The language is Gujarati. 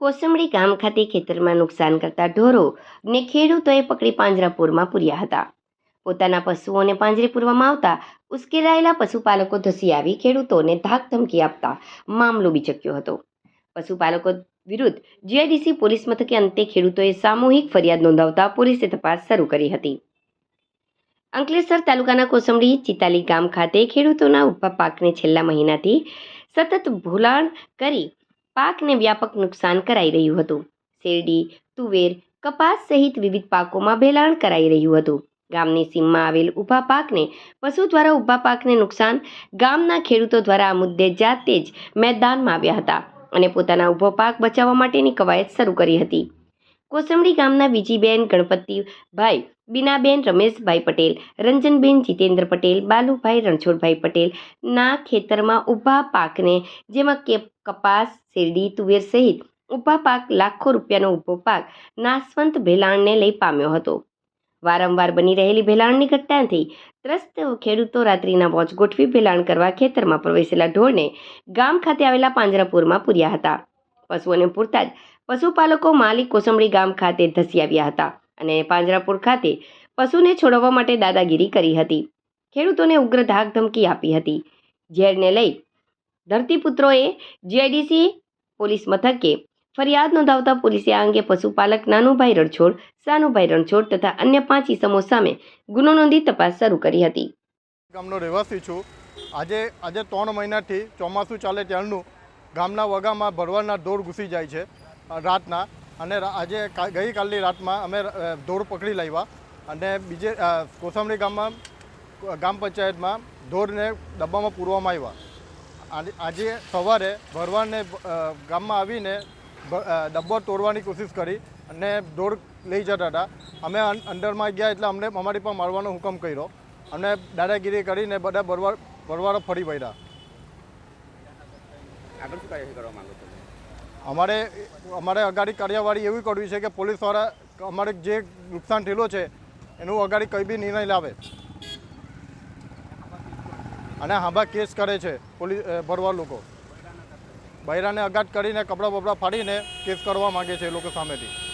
કોસંબડી ગામ ખાતે ખેતરમાં નુકસાન કરતા ઢોરોને ખેડૂતોએ પકડી પાંજરાપુરમાં પૂર્યા હતા. પોતાના પશુઓને પાંજરે પૂરવામાં આવતા ઉશ્કેરાયેલા પશુપાલકો ધસી આવી ખેડૂતોને ધાક ધમકી આપતા મામલો બીચક્યો હતો. પશુપાલકો વિરુદ્ધ જીઆઈડીસી પોલીસ મથકે અંતે ખેડૂતોએ સામૂહિક ફરિયાદ નોંધાવતા પોલીસે તપાસ શરૂ કરી હતી. અંકલેશ્વર તાલુકાના કોસંબડી ચિતાલી ગામ ખાતે ખેડૂતોના ઊભા પાકને છેલ્લા મહિનાથી સતત ભૂલાણ કરી પાકને વ્યાપક નુકસાન કરાઈ રહ્યું હતું. શેરડી, તુવેર, કપાસ સહિત વિવિધ પાકોમાં ભેલાણ કરાઈ રહ્યું હતું. ગામની સીમમાં આવેલ ઊભા પાકને, પશુ દ્વારા ઊભા પાકને નુકસાન, ગામના ખેડૂતો દ્વારા આ મુદ્દે જાતે જ મેદાનમાં આવ્યા હતા અને પોતાના ઊભો પાક બચાવવા માટેની કવાયત શરૂ કરી હતી. કોસંબડી ગામના વિજીબેન ગણપતિભાઈ, બીનાબેન રમેશભાઈ પટેલ, રંજનબેન જીતેન્દ્ર પટેલ, બાલુભાઈ રણછોડભાઈ પટેલ ના ખેતરમાં ઊભા પાકને, જેમાં કે કપાસ, શેરડી, તુવેર સહિત ઊભા પાક લાખો રૂપિયાનો ઊભો પાક નાશવંત ભેલાણને લઈ પામ્યો હતો. વારંવાર બની રહેલી ભેલાણની ઘટનાથી ત્રસ્ત ખેડૂતો રાત્રિના વોચ ગોઠવી ભેલાણ કરવા ખેતરમાં પ્રવેશેલા ઢોરને ગામ ખાતે આવેલા પાંજરાપુરમાં પૂર્યા હતા. પશુઓને પૂરતા જ પશુપાલકો માલિક કોસંબડી ગામ ખાતે ધસી આવ્યા હતા અને પાંજરાપુર ખાતે પશુને છોડાવવા માટે દાદાગીરી કરી હતી. ખેડૂતોને ઉગ્ર ધાક ધમકી આપી હતી. ઝેરને લઈ ધરતીપુત્રોએ જીઆઈડીસી પોલીસ મથકે ફરિયાદ નોંધાવતા પોલીસે આ અંગે પશુપાલક નાનુભાઈ રણછોડ સાનુભાઈ રણછોડ તથા અન્ય પાંચ ઇસમો સામે ગુનો નોંધી તપાસ શરૂ કરી હતી. ગામનો રહેવાસી છું. આજે આજે ત્રણ મહિનાથી ચોમાસું ચાલે ત્યારનું ગામના વગામાં ભરવાડના દોર ઘૂસી જાય છે રાતના. અને આજે ગઈકાલની રાતમાં અમે અ, પકડી લાવ્યા. અને બીજે કોસંબડી ગામમાં ગ્રામ પંચાયતમાં દોરને ડબ્બામાં પૂરવામાં આવ્યા. આજે- આજે સવારે ભરવાડને ગામમાં આવીને ડબ્બર ડબ્બો તોડવાની કોશિશ કરી અને દોડ લઈ જતા હતા. અમે અંડરમાં ગયા એટલે અમને અમારી પણ મારવાનો હુકમ કર્યો. અને દાદાગીરી કરીને બધા ભરવાડ ભરવાડો ફરી પડ્યા. આગળ શું કાર્યવાહી કરવા માંગો છો અમારે અમારે અગાડી કાર્યવાહી એવી કરવી છે કે પોલીસવાળા અમારે જે નુકસાન થયેલું છે એનું અગાડી કંઈ બી નિર્ણય લાવે. અને હાંભા કેસ કરે છે પોલીસ ભરવા લોકો. બૈરાને અગાટ કરીને કપડાં બપડા ફાડીને કેસ કરવા માગે છે એ લોકો સામેથી.